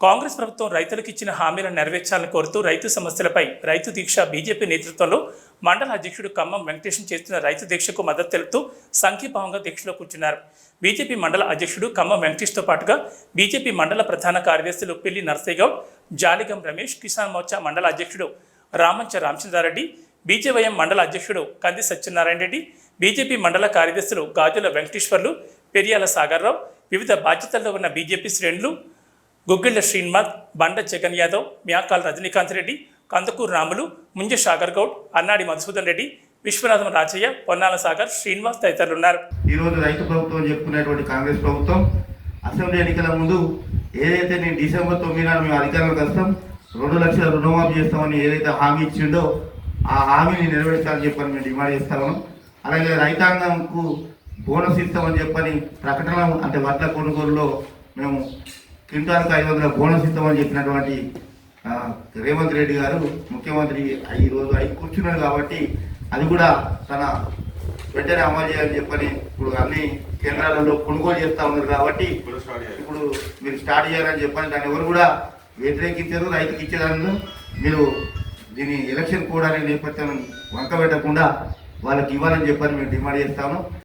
కాంగ్రెస్ ప్రభుత్వం రైతులకు ఇచ్చిన హామీలను నెరవేర్చాలని కోరుతూ రైతు సమస్యలపై రైతు దీక్ష బీజేపీ నేతృత్వంలో మండల అధ్యక్షుడు ఖమ్మం వెంకటేశం చేస్తున్న రైతు దీక్షకు మద్దతు తెలుపుతూ సంఘీభావంగా దీక్షలో కూర్చున్నారు. బీజేపీ మండల అధ్యక్షుడు ఖమ్మం వెంకటేష్తో పాటుగా బీజేపీ మండల ప్రధాన కార్యదర్శులు పిల్లి నరసయ్యగౌడ్ జాలిగం రమేష్ కిసాన్ మోర్చా మండల అధ్యక్షుడు రామంచ రామచంద్రారెడ్డి బీజేవైఎం మండల అధ్యక్షుడు కంది సత్యనారాయణ రెడ్డి బీజేపీ మండల కార్యదర్శులు గాజుల వెంకటేశ్వర్లు పెరియాల సాగర్రావు వివిధ బాధ్యతల్లో ఉన్న బీజేపీ శ్రేణులు గుగ్గిళ్ళ శ్రీనివాస్ బండ జగన్ యాదవ్ మ్యాకాల్ రజనీకాంత్ రెడ్డి కందుకూరు రాములు ముంజ సాగర్ గౌడ్ అన్నాడి మధుసూదన్ రెడ్డి విశ్వనాథం రాజయ్య పొన్నాల సాగర్ శ్రీనివాస్ తదితరులు ఉన్నారు ఈరోజు రైతు ప్రభుత్వం అని చెప్పుకునేటువంటి కాంగ్రెస్ ప్రభుత్వం అసెంబ్లీ ఎన్నికల ముందు ఏదైతే నేను డిసెంబర్ తొమ్మిది నాడు మేము అధికారంలోకి వస్తాం రెండు లక్షల రుణమాఫీ చేస్తామని ఏదైతే హామీ ఇచ్చిండో ఆ హామీని నెరవేర్చాలని చెప్పని మేము డిమాండ్ చేస్తాము అలాగే రైతాంగంకు బోనస్ ఇస్తామని చెప్పని ప్రకటన అంటే వడ్ల కొనుగోలులో మేము క్వింటాల్కి ఐదు వందల బోనస్ ఇస్తామని చెప్పినటువంటి రేవంత్ రెడ్డి గారు ముఖ్యమంత్రి ఈ రోజు అయి కూర్చున్నాడు కాబట్టి అది కూడా తన వెంటనే అమలు చేయాలని చెప్పని ఇప్పుడు అన్ని కేంద్రాలలో కొనుగోలు చేస్తా ఉన్నారు కాబట్టి ఇప్పుడు మీరు స్టార్ట్ చేయాలని చెప్పని దాన్ని ఎవరు కూడా వ్యతిరేకించారు రైతుకి ఇచ్చేదాన్ని. మీరు దీని ఎలక్షన్ కోడ్ నేపథ్యం వంక పెట్టకుండా వాళ్ళకి ఇవ్వాలని చెప్పని మేము డిమాండ్ చేస్తాము.